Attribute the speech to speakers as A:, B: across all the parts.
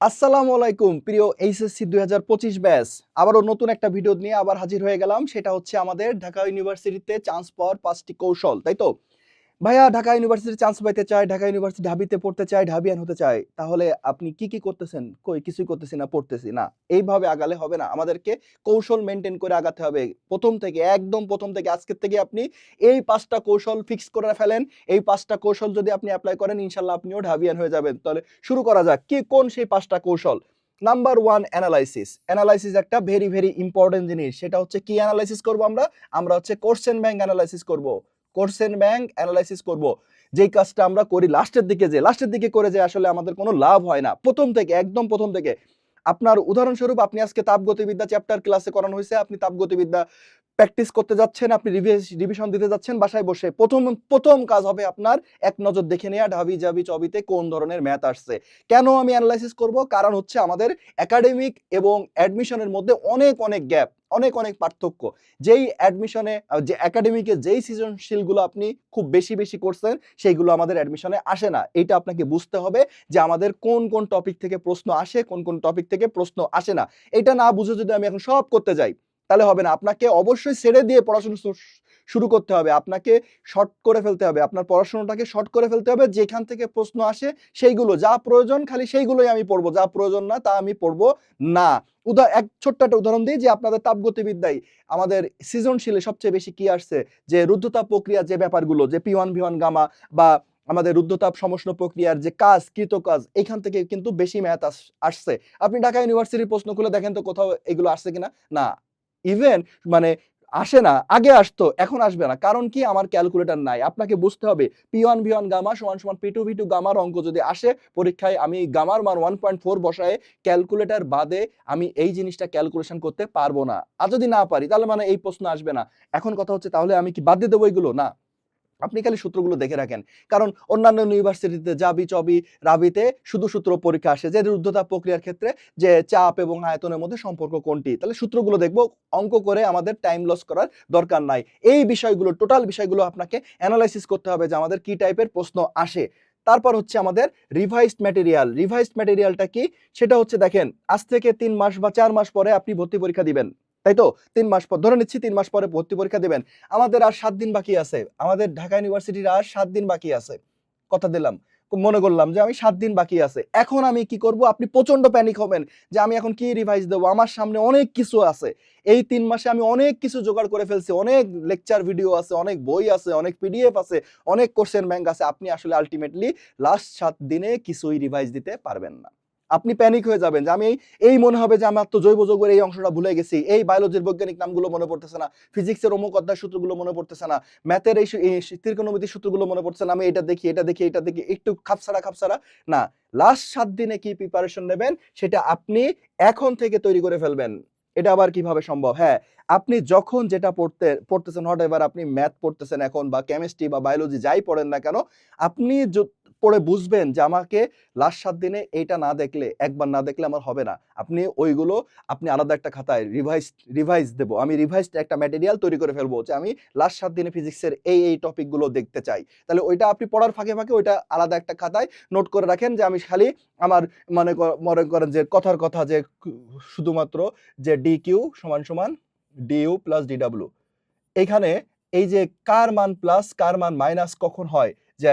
A: আসসালামু আলাইকুম, প্রিয় এইচএসসি দুই হাজার পঁচিশ ব্যাস আবারও নতুন একটা ভিডিও নিয়ে আবার হাজির হয়ে গেলাম। সেটা হচ্ছে আমাদের ঢাকা ইউনিভার্সিটিতে চান্স পাওয়ার পাঁচটি কৌশল, তাই তো? ভাইয়া, ঢাকা ইউনিভার্সিটি চান্স পাইতে চায়, ঢাকা ইউনিভার্সিটি ঢাবিতে পড়তে চায়, ঢাবিয়ান হতে চায়, তাহলে আপনি কি কি করতেছেন? কই, কিছুই করতেছি না, পড়তেছি না। এইভাবে আগালে হবে না। আমাদেরকে কৌশল মেনটেন করে আগাতে হবে। প্রথম থেকে, একদম প্রথম থেকে, আজকের থেকে আপনি এই পাঁচটা কৌশল ফিক্স করে ফেলেন। এই পাঁচটা কৌশল যদি আপনি অ্যাপ্লাই করেন, ইনশাল্লাহ আপনিও ঢাবিয়ান হয়ে যাবেন। তাহলে শুরু করা যাক। কি, কোন সেই পাঁচটা কৌশল? নাম্বার ওয়ান অ্যানালাইসিস অ্যানালাইসিস একটা ভেরি ভেরি ইম্পর্টেন্ট জিনিস। সেটা হচ্ছে কি অ্যানালাইসিস করব আমরা? আমরা হচ্ছে কোশ্চেন ব্যাংক অ্যানালাইসিস করব। কোর্সেন ব্যাংক অ্যানালাইসিস করব। যেই কাজটা আমরা করি লাস্টের দিকে যে, লাস্টের দিকে করে যে আসলে আমাদের কোনো লাভ হয় না। প্রথম থেকে, একদম প্রথম থেকে। আপনার উদাহরণস্বরূপ আপনি আজকে তাপগতিবিদ্যা চ্যাপ্টার ক্লাসে করানো হয়েছে আপনি তাপগতিবিদ্যা প্র্যাকটিস করতে যাচ্ছেন, আপনি রিভিশন দিতে যাচ্ছেন বাসায় বসে। প্রথম প্রথম কাজ হবে আপনার এক নজর দেখে নেওয়া ঢাবি জাবি চবিতে কোন ধরনের ম্যাথ আসছে। কেন আমি অ্যানালাইসিস করব? কারণ হচ্ছে আমাদের একাডেমিক এবং অ্যাডমিশনের মধ্যে অনেক অনেক গ্যাপ অনেক অনেক পার্থক্য। যেই অ্যাডমিশনে যে একাডেমিকে যেই সৃজনশীলগুলো আপনি খুব বেশি বেশি করছেন, সেইগুলো আমাদের অ্যাডমিশনে আসে না। এটা আপনাকে বুঝতে হবে যে আমাদের কোন কোন টপিক থেকে প্রশ্ন আসে, কোন কোন টপিক থেকে প্রশ্ন আসে না। এটা না বুঝে যদি আমি এখন সব করতে যাই তাহলে হবে না। আপনাকে অবশ্যই ছেড়ে দিয়ে পড়াশোনা শুরু করতে হবে। আপনাকে শর্ট করে ফেলতে হবে। আপনার পড়াশোনাটাকে শর্ট করে ফেলতে হবে। যেখান থেকে প্রশ্ন আসে সেইগুলো, যা প্রয়োজন খালি সেইগুলোই আমি পড়ব। যা প্রয়োজন না তা আমি পড়ব না। উদা, এক ছোট্ট একটা উদাহরণ দিই যে আপনাদের তাপগতিবিদ্যায় আমাদের সৃজনশীলে সবচেয়ে বেশি কি আসছে? যে রুদ্ধতাপ প্রক্রিয়া যে ব্যাপারগুলো, যে পি ওয়ান ভি গামা বা আমাদের রুদ্ধতাপ সমষ্ণ প্রক্রিয়ার যে কাজ, কৃত কাজ এখান থেকে কিন্তু বেশি ম্যাথ আসছে। আপনি ঢাকা ইউনিভার্সিটির প্রশ্ন খুলে দেখেন তো কোথাও এগুলো আসছে কিনা? না। ইভেন মানে আসে না, আগে আসতো, এখন আসবে না। কারণ কি? আমার ক্যালকুলেটর নাই। আপনাকে বুঝতে হবে P one V one gamma সমান সমান পি টু ভি টু গামার অঙ্ক যদি আসে, পরীক্ষায় আমি গামার মান ওয়ান পয়েন্ট ফোর বসায় ক্যালকুলেটার বাদে আমি এই জিনিসটা ক্যালকুলেশন করতে পারব না। আর যদি না পারি, তাহলে মানে এই প্রশ্ন আসবে না। এখন কথা হচ্ছে, তাহলে আমি কি বাদ দিয়ে দেবো এগুলো? না। আপনি খালি সূত্রগুলো দেখে রাখেন। কারণ অন্যান্য ইউনিভার্সিটিতে জাবি চবি, রাবিতে শুধু সূত্র পরীক্ষা আসে। যে রুদ্ধতা প্রক্রিয়ার ক্ষেত্রে যে চাপ এবং আয়তনের মধ্যে সম্পর্ক কোনটি? তাহলে সূত্রগুলো দেখব, অঙ্ক করে আমাদের টাইম লস করার দরকার নাই। এই বিষয়গুলো টোটাল বিষয়গুলো আপনাকে অ্যানালাইসিস করতে হবে যে আমাদের কি টাইপের প্রশ্ন আসে। তারপর হচ্ছে আমাদের রিভাইসড ম্যাটেরিয়াল রিভাইসড ম্যাটেরিয়ালটা কি? সেটা হচ্ছে দেখেন, আজ থেকে তিন মাস বা চার মাস পরে আপনি ভর্তি পরীক্ষা দিবেন। তাই তো তিন মাস পর, ধরে নিচ্ছি তিন মাস পরে ভর্তি পরীক্ষা দেবেন। আমাদের আর সাত দিন বাকি আছে। আমাদের ঢাকা ইউনিভার্সিটির আর সাত দিন বাকি আছে। কথা দিলাম। মনে করলাম যে আমি সাত দিন বাকি আছে। এখন আমি কি করব? আপনি প্রচণ্ড প্যানিক হবেন যে আমি এখন কি রিভাইজ দেবো? আমার সামনে অনেক কিছু আছে। এই তিন মাসে আমি অনেক কিছু জোগাড় করে ফেলছি। অনেক লেকচার ভিডিও আছে, অনেক বই আছে, অনেক পিডিএফ আছে, অনেক কোশ্চেন ব্যাংক আছে। আপনি আসলে আলটিমেটলি লাস্ট সাত দিনে কিছুই রিভাইজ দিতে পারবেন না। আপনি প্যানিক হয়ে যাবেন যে আমি এই- মনে হবে যে আমার তো জৈব যৌগের এই অংশটা ভুলে গেছি, এই বায়োলজির বৈজ্ঞানিক নামগুলো মনে পড়তেছে না ফিজিক্সের অমুক অধ্যায় সূত্রগুলো মনে পড়তেছে না ম্যাথের এই ত্রিকোণমিতির সূত্রগুলো মনে পড়ছে না, আমি এটা দেখি এটা দেখি এটা দেখি, একটু খাপসারা খাপসারা না লাস্ট সাত দিনে কি প্রিপারেশন নেবেন সেটা আপনি এখন থেকে তৈরি করে ফেলবেন, এটা আবার কীভাবে সম্ভব? হ্যাঁ আপনি যখন যেটা পড়তে, পড়তেছেন হট এবার আপনি ম্যাথ পড়তেছেন এখন বা কেমিস্ট্রি বা বায়োলজি যাই পড়েন না কেন, আপনি পড়ে বুঝবেন যে আমাকে লাস্ট সাত দিনে এইটা না দেখলে, একবার না দেখলে আমার হবে না। আপনি ওইগুলো, আপনি আলাদা একটা খাতায় রিভাইজ রিভাইজ দেবো। আমি রিভাইজড একটা ম্যাটেরিয়াল তৈরি করে ফেলব যে আমি লাস্ট সাত দিনে ফিজিক্সের এই এই টপিকগুলো দেখতে চাই। তাহলে ওইটা আপনি পড়ার ফাঁকে ফাঁকে ওইটা আলাদা একটা খাতায় নোট করে রাখেন যে আমি খালি আমার মনে মনে করেন যে কথার কথা যে শুধুমাত্র যে ডি কিউ সমান সমান ডিইউ প্লাস ডিডাব্লিউ এখানে এই যে কার মান প্লাস কার মান মাইনাস কখন হয় যে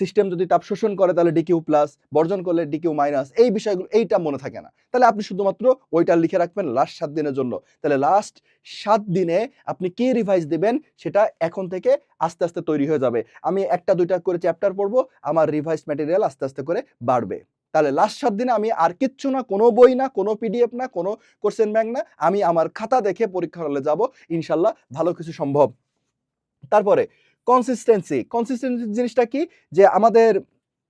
A: সিস্টেম যদি তাপ শোষণ করে, তাহলে ডিকিউ প্লাস বর্জন করলে ডিকিউ মাইনাস এই বিষয়গুলো, এইটা মনে থাকে না। তাহলে আপনি শুধুমাত্র ওইটা লিখে রাখবেন লাস্ট সাত দিনের জন্য। তাহলে লাস্ট সাত দিনে আপনি কি রিভাইজ দিবেন? সেটা এখন থেকে আস্তে আস্তে তৈরি হয়ে যাবে। আমি একটা, দুইটা করে চ্যাপ্টার পড়ব, আমার রিভাইজ ম্যাটেরিয়াল আস্তে আস্তে করে বাড়বে। তাহলে লাস্ট সাত দিনে আমি আর কিচ্ছু না, কোনো বই না, কোনো পিডিএফ না, কোনো কোশ্চেন ব্যাংক না, আমি আমার খাতা দেখে পরীক্ষা হলে যাব। ইনশাল্লাহ ভালো কিছু সম্ভব। তারপরে কনসিস্টেন্সি কনসিস্টেন্সি জিনিসটা কি? যে আমাদের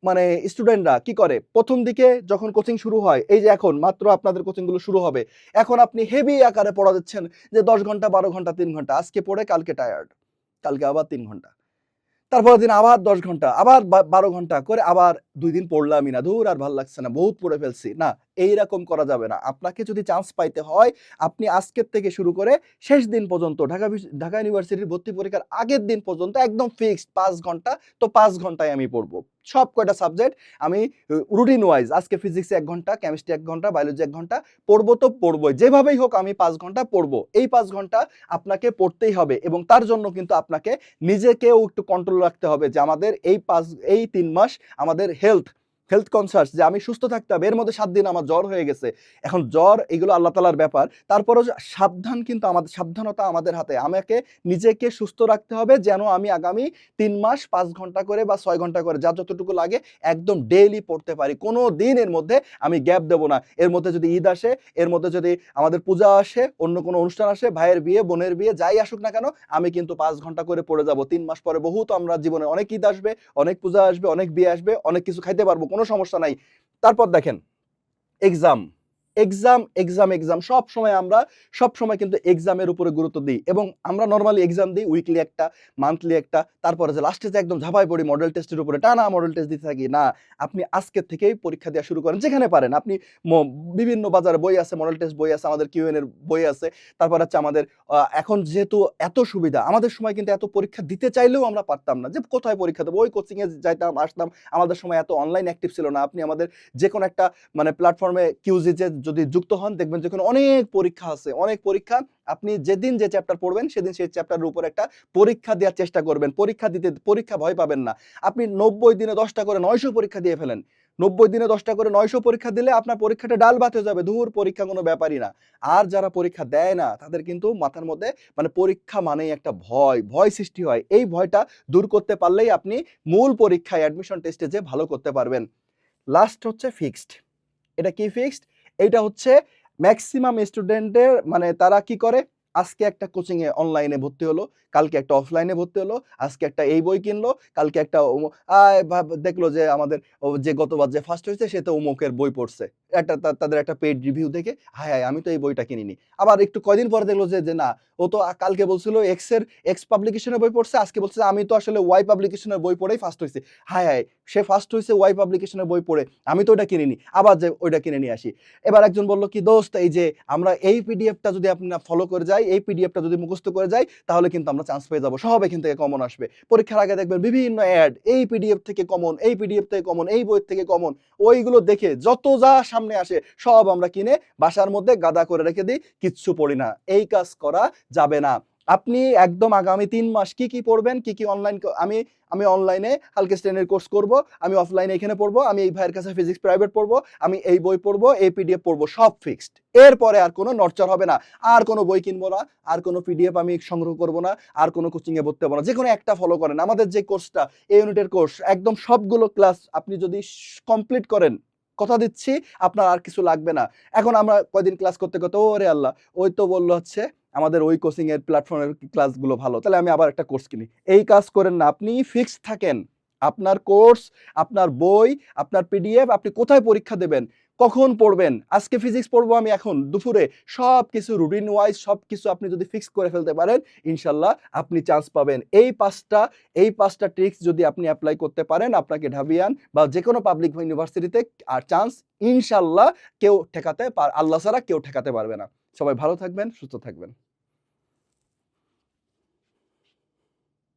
A: মানে স্টুডেন্টরা কি করে? প্রথম দিকে যখন কোচিং শুরু হয়, এই যে এখন, মাত্র আপনাদের কোচিংগুলো শুরু হবে, এখন আপনি হেভি আকারে পড়া দিচ্ছেন যে দশ ঘণ্টা, বারো ঘণ্টা, তিন ঘণ্টা, আজকে পড়ে, কালকে টায়ার্ড কালকে আবার তিন ঘণ্টা। তারপরের দিন আবার দশ ঘণ্টা, আবার বারো ঘণ্টা করে আবার দুই দিন পড়লামই না, দূর আর ভালো লাগছে না, বহুত পড়ে ফেলছি। না, এইরকম করা যাবে না। আপনাকে যদি চান্স পাইতে হয়, আপনি আজকের থেকে শুরু করে শেষ দিন পর্যন্ত ঢাকা ঢাকা ইউনিভার্সিটির ভর্তি পরীক্ষার আগের দিন পর্যন্ত একদম ফিক্সড পাঁচ ঘণ্টা, তো পাঁচ ঘন্টায় আমি পড়ব। সব কয়টা সাবজেক্ট আমি রুটিন ওয়াইজ আজকে ফিজিক্সে এক ঘণ্টা কেমিস্ট্রি এক ঘণ্টা বায়োলজি এক ঘণ্টা, পড়ব তো পড়বোই। যেভাবেই হোক আমি পাঁচ ঘণ্টা পড়ব। এই পাঁচ ঘণ্টা আপনাকে পড়তেই হবে এবং তার জন্য কিন্তু আপনাকে নিজেকেও একটু কন্ট্রোল রাখতে হবে যে আমাদের এই পাঁচ, এই তিন মাস আমাদের হেলথ হেলথ কনসার্স যে আমি সুস্থ থাকতে হবে এর মধ্যে সাত দিন আমার জ্বর হয়ে গেছে। এখন জ্বর এগুলো আল্লাহ তালার ব্যাপার। তারপরও সাবধান কিন্তু আমাদের, সাবধানতা আমাদের হাতে। আমাকে নিজেকে সুস্থ রাখতে হবে যেন আমি আগামী তিন মাস, পাঁচ ঘণ্টা করে বা ছয় ঘণ্টা করে যা যতটুকু লাগে একদম ডেইলি পড়তে পারি। কোনো দিন এর মধ্যে আমি গ্যাপ দেবো না। এর মধ্যে যদি ঈদ আসে, এর মধ্যে যদি আমাদের পূজা আসে, অন্য কোনো অনুষ্ঠান আসে, ভাইয়ের বিয়ে, বোনের বিয়ে, যাই আসুক না কেন, আমি কিন্তু পাঁচ ঘণ্টা করে পড়ে যাব। তিন মাস পরে বহুত আমরা জীবনে অনেক ঈদ আসবে, অনেক পূজা আসবে, অনেক বিয়ে আসবে, অনেক কিছু খাইতে পারব। কোনো সমস্যা নাই। তারপর দেখেন এক্সাম এক্সাম এক্সাম এক্সাম সব সময় আমরা, সব সময় কিন্তু এক্সামের উপরে গুরুত্ব দিই। এবং আমরা নর্মালি এক্সাম দিই উইকলি একটা মান্থলি একটা, তারপরে যে লাস্টে যে একদম ঝাঁপাই পড়ি মডেল টেস্টের উপরে, টানা মডেল টেস্ট দিতে থাকি, না, আপনি আজকের থেকেই পরীক্ষা দেওয়া শুরু করেন, যেখানে পারেন। আপনি বিভিন্ন বাজারে বই আছে মডেল টেস্ট বই আছে, আমাদের কিউএন এর বই আছে, তারপর হচ্ছে আমাদের এখন যেহেতু এত সুবিধা, আমাদের সময় কিন্তু এত পরীক্ষা দিতে চাইলেও আমরা পারতাম না, যে কোথায় পরীক্ষা দেবো? ওই কোচিংয়ে যাইতাম, আসতাম, আমাদের সময় এত অনলাইন অ্যাক্টিভ ছিল না। আপনি আমাদের যে কোনো একটা মানে প্ল্যাটফর্মে কিউজিতে যদি যুক্ত হন, দেখবেন যে কোনো অনেক পরীক্ষা আছে। অনেক পরীক্ষা, আপনি যেদিন যে চ্যাপ্টার পড়বেন, সেদিন সেই চ্যাপ্টারের উপর একটা পরীক্ষা দেওয়ার চেষ্টা করবেন। পরীক্ষা দিতে, পরীক্ষা ভয় পাবেন না। আপনি নব্বই দিনে দশটা করে নয়শো পরীক্ষা দিয়ে ফেলেন। নব্বই দিনে দশটা করে নয়শো পরীক্ষা দিলে আপনার পরীক্ষাটা ডাল বাতে যাবে। দূর পরীক্ষা কোনো ব্যাপারই না। আর যারা পরীক্ষা দেয় না, তাদের কিন্তু মাথার মধ্যে মানে পরীক্ষা মানেই একটা ভয় ভয় সৃষ্টি হয়। এই ভয়টা দূর করতে পারলেই আপনি মূল পরীক্ষায় অ্যাডমিশন টেস্টে যে ভালো করতে পারবেন। লাস্ট হচ্ছে ফিক্সড এটা কি ফিক্সড এটা হচ্ছে ম্যাক্সিমাম স্টুডেন্টের মানে তারা কি করে? আজকে একটা কোচিং এ অনলাইনে ভর্তি হলো, কালকে একটা অফলাইনে ভর্তি হলো, আজকে একটা এই বই কিনলো, কালকে একটা দেখল যে আমাদের যে গতবার যে ফার্স্ট হয়েছে, সে তো অমুকের বই পড়ছে। একটা তাদের একটা পেড রিভিউ দেখে, হায় হায়, আমি তো এই বইটা কিনিনি। আবার একটু কয়দিন পরে দেখল যে না, ও তো কালকে বলছিল এক্সের এক্স পাবলিকেশনের বই পড়ছে, আজকে বলছে আমি তো আসলে ওয়াই পাবলিকেশনের বই পড়েই ফার্স্ট হয়েছে। হায় হায়, সে ফার্স্ট হয়েছে ওয়াই পাবলিকেশনের বই পড়ে, আমি তো ওটা কিনিনি, আবার যে ওইটা কিনে নিয়ে আসি। এবার একজন বলল, কি দোস্ত, এই যে আমরা এই পিডিএফটা যদি আপনি ফলো করে যাই, এই পিডিএফটা যদি মুখস্থ করে যাই, তাহলে কিন্তু আমরা চান্স পেয়ে যাব, সব এখান থেকে কমন আসবে। পরীক্ষার আগে দেখবেন বিভিন্ন অ্যাড এই পিডিএফ থেকে কমন এই পিডিএফ থেকে কমন এই বই থেকে কমন ওইগুলো দেখে যত যা সামনে আসে, সব আমরা কিনে বাসার মধ্যে গাদা করে রেখে দিই, কিচ্ছু পড়ি না। এই কাজ করা যাবে না। আপনি একদম আগামী তিন মাস কি কি পড়বেন, কি কি অনলাইন আমি আমি অনলাইনে হালকা স্ট্রেনের কোর্স করব, আমি অফলাইনে এখানে পড়ব, আমি এই ভাইয়ের কাছে ফিজিক্স প্রাইভেট পড়ব, আমি এই বই পড়ব, এই পিডিএফ পড়ব, সব ফিক্সড এরপরে আর কোনো নর্চার হবে না। আর কোনো বই কিনবো না, আর কোনো পিডিএফ আমি সংগ্রহ করব না, আর কোনো কোচিংয়ে ভর্তি হব না। যে কোনো একটা ফলো করেন। আমাদের যে কোর্সটা এই ইউনিটের কোর্স একদম সবগুলো ক্লাস আপনি যদি কমপ্লিট করেন কথা দিচ্ছি, আপনার আর কিছু লাগবে না। এখন আমরা কয়দিন ক্লাস করতে করতে, ওরে আল্লাহ, ওই তো বলল হচ্ছে আমাদের ওই কোচিং এর প্ল্যাটফর্মের ক্লাসগুলো ভালো, তাহলে আমি আবার একটা কোর্স কিনি। এই কাজ করেন না, আপনি ফিক্সড থাকেন। আপনার কোর্স আপনার বই, আপনার পিডিএফ আপনি কোথায় পরীক্ষা দেবেন? কখন পড়বেন? আজকে ফিজিক্স পড়ব আমি এখন। দুপুরে সব কিছু রুটিন ওয়াইজ সব কিছু আপনি যদি ফিক্স করে ফেলতে পারেন, ইনশাল্লাহ আপনি চান্স পাবেন। এই পাঁচটা এই পাঁচটা ট্রিক্স যদি আপনি অ্যাপ্লাই করতে পারেন আপনাকে ঢাবিয়ান বা যে কোনো পাবলিক ইউনিভার্সিটিতে আর চান্স ইনশাল্লাহ কেউ ঠেকাতে পার আল্লাহ ছাড়া কেউ ঠেকাতে পারবে না। সবাই ভালো থাকবেন, সুস্থ থাকবেন।